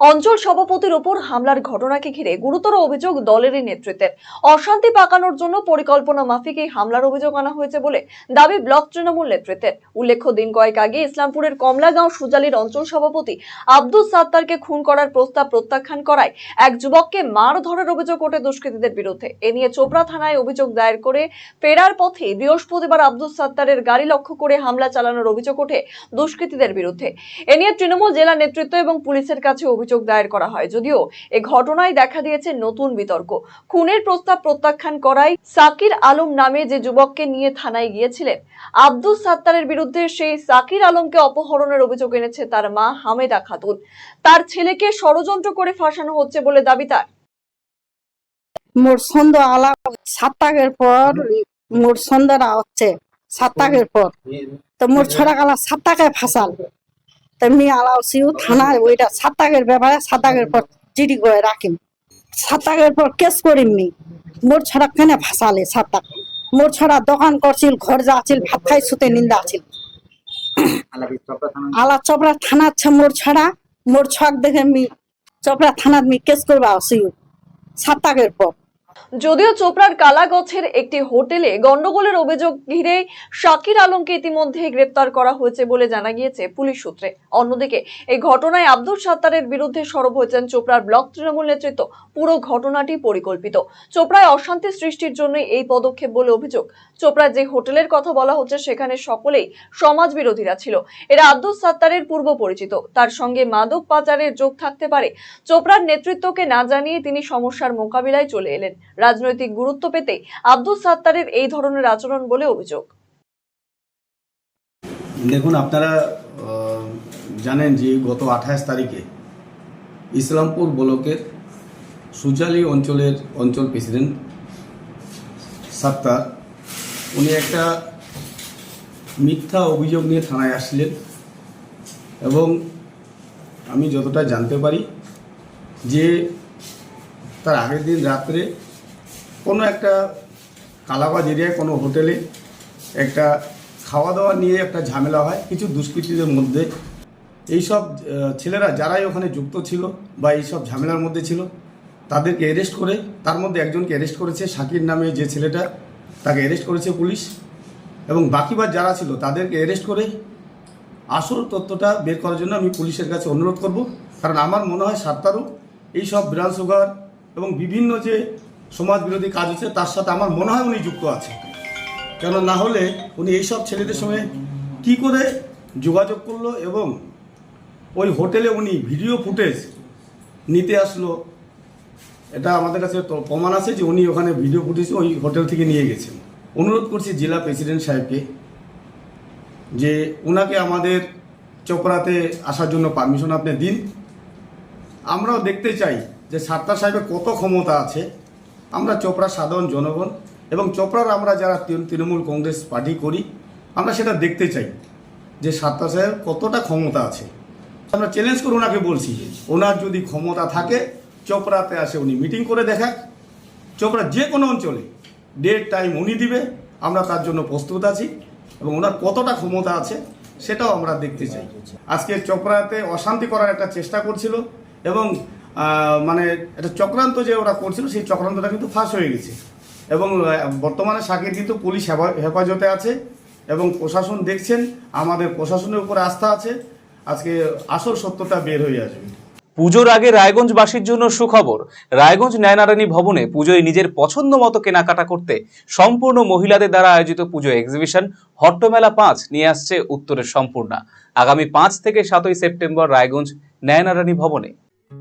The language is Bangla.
অঞ্চল সভাপতির ওপর হামলার ঘটনাকে ঘিরে গুরুতর অভিযোগ দলেরই নেতৃত্বের অশান্তি পাকানোর জন্য পরিকল্পনা মাফিক এই হামলার অভিযোগ আনা হয়েছে বলে দাবি ব্লক তৃণমূল নেতৃত্বের। উল্লেখ্য, দিন কয়েক আগে ইসলামপুরের কমলাগাঁও সুজালির অঞ্চল সভাপতি আব্দুল সাত্তারকে খুন করার প্রস্তাব প্রত্যাখ্যান করায় এক যুবককে মারধরের অভিযোগ ওঠে দুষ্কৃতীদের বিরুদ্ধে। এ নিয়ে চোপড়া থানায় অভিযোগ দায়ের করে ফেরার পথে বৃহস্পতিবার আব্দুল সাত্তারের গাড়ি লক্ষ্য করে হামলা চালানোর অভিযোগ ওঠে দুষ্কৃতীদের বিরুদ্ধে। এ নিয়ে তৃণমূল জেলা নেতৃত্ব এবং পুলিশের কাছে অভিযোগ দায়ের করা হয়। যদিও এ ঘটনায় দেখা দিয়েছে নতুন বিতর্ক। খুনের প্রস্তাব প্রত্যাখ্যান করায় সাকির আলম নামে যে যুবককে নিয়ে থানায় গিয়েছিলেন, আব্দুল সাত্তারের বিরুদ্ধে সেই সাকির আলমকে অপহরণের অভিযোগ এনেছে তার মা হামেদা খাতুন। তার ছেলেকে ষড়যন্ত্র করে ফাঁসানো হচ্ছে বলে দাবি তার। মোর সন্ধ্যা আলা সাত তাকের পর মোর হচ্ছে সাত্তাকের পর। তো মোর ছড়া কালা সাত টাকায় ফাঁসাল। তেমনি আলাও সিউ থানায় ওইটা সাত টাকের ব্যাপারে সাত টাকের পর চিঠি করে রাখিম। সাত টাকের পর কেস করিমনি। মোর ছড়া কেনে ফাঁসালে সাত টাকা মোর ছড়া দোকান করছিল, ঘর যা আছিল, ভাত খাই সুতে নিন্দা আছিল। আলা চপড়া থানা আছে মোর ছড়া। মোর ছক দেখে মি চপড়া থানার মি কেস করবা সিউ সাত টাকের পর। যদিও চোপড়ার কালাগছের একটি হোটেলে গন্ডগোলের অভিযোগ ঘিরে শাকির আলমকে ইতিমধ্যে গ্রেপ্তার করা হয়েছে বলে জানা গিয়েছে পুলিশ সূত্রে। অন্যদিকে, এই ঘটনায় আব্দুল সাত্তারের বিরুদ্ধে সরব হয়েছেন চোপড়ার ব্লক তৃণমূল নেতৃত্ব। পুরো ঘটনাটি পরিকল্পিত। চোপড়ায় অশান্তি সৃষ্টির জন্য এই পদক্ষেপ বলে অভিযোগ। চোপড়ার যে হোটেলের কথা বলা হচ্ছে, সেখানে সকলেই সমাজ বিরোধীরা ছিল। এরা আব্দুল সাত্তারের পূর্ব পরিচিত। তার সঙ্গে মাদক পাচারের যোগ থাকতে পারে। চোপড়ার নেতৃত্বকে না জানিয়ে তিনি সমস্যার মোকাবিলায় চলে এলেন। রাজনৈতিক গুরুত্ব পেতে আব্দুল সাত্তারের এই ধরনের আচরণ বলে অভিযোগ। দেখুন, আপনারা জানেন যে গত আঠাশ তারিখে ইসলামপুর ব্লকের সুজালি অঞ্চলের অঞ্চল প্রেসিডেন্ট সাত্তার, উনি একটা মিথ্যা অভিযোগ নিয়ে থানায় আসছিলেন এবং আমি যতটা জানতে পারি যে তার আগের দিন রাত্রে কোনো একটা কালাবাজ এরিয়ায় কোনো হোটেলে একটা খাওয়া দাওয়া নিয়ে একটা ঝামেলা হয়, কিছু দুষ্কৃতীদের মধ্যে। এইসব ছেলেরা যারাই ওখানে যুক্ত ছিল বা এইসব ঝামেলার মধ্যে ছিল, তাদেরকে অ্যারেস্ট করে, তার মধ্যে একজনকে অ্যারেস্ট করেছে শাকির নামে যে ছেলেটা, তাকে অ্যারেস্ট করেছে পুলিশ। এবং বাকিবার যারা ছিল, তাদেরকে অ্যারেস্ট করে আসল তথ্যটা বের করার জন্য আমি পুলিশের কাছে অনুরোধ করব। কারণ আমার মনে হয় সাত্তারও এই সব বিরান সুগার এবং বিভিন্ন যে সমাজ বিরোধী কাজ হচ্ছে, তার সাথে আমার মনে হয় উনি যুক্ত আছে কেন না হলে উনি এইসব ছেলেদের সঙ্গে কি করে যোগাযোগ করল এবং ওই হোটেলে উনি ভিডিও ফুটেজ নিতে আসলো, এটা আমাদের কাছে প্রমাণ আছে যে উনি ওখানে ভিডিও ফুটেজ ওই হোটেল থেকে নিয়ে গেছেন। অনুরোধ করছি জেলা প্রেসিডেন্ট সাহেবকে যে ওনাকে আমাদের চোপড়াতে আসার জন্য পারমিশন আপনি দিন। আমরাও দেখতে চাই যে সাত্তার সাহেবের কত ক্ষমতা আছে। আমরা চোপড়া সাধারণ জনগণ এবং চোপড়ার আমরা যারা তৃণমূল কংগ্রেস পার্টি করি, আমরা সেটা দেখতে চাই যে সাত্তার সাহেব কতটা ক্ষমতা আছে। আমরা চ্যালেঞ্জ করে ওনাকে বলছি যে ওনার যদি ক্ষমতা থাকে, চোপড়াতে আসে উনি মিটিং করে দেখাক। চোপড়া যে কোনো অঞ্চলে ডেট টাইম উনি দিবে, আমরা তার জন্য প্রস্তুত আছি এবং ওনার কতটা ক্ষমতা আছে সেটাও আমরা দেখতে চাই। আজকে চোপড়াতে অশান্তি করার একটা চেষ্টা করছিল এবং মানে একটা চক্রান্ত যে ওরা করছিল, সেই চক্রান্তটা কিন্তু ফাঁস হয়ে গেছে। এবং বর্তমানে শাকির কিন্তু পুলিশ হেফা- হেফাজতে আছে এবং প্রশাসন দেখছেন, আমাদের প্রশাসনের উপর আস্থা আছে। আজকে আসল সত্যটা বের হয়ে আসবে। পুজোর আগে রায়গঞ্জবাসীর জন্য সুখবর। রায়গঞ্জ ন্যায়নারায়ণী ভবনে পুজোয় নিজের পছন্দ মতো কেনাকাটা করতে সম্পূর্ণ মহিলাদের দ্বারা আয়োজিত পুজো এক্সিবিশন হট্টমেলা পাঁচ নিয়ে আসছে উত্তরের সম্পূর্ণা। আগামী পাঁচ থেকে সাতই সেপ্টেম্বর রায়গঞ্জ ন্যায়নারায়ণী ভবনে।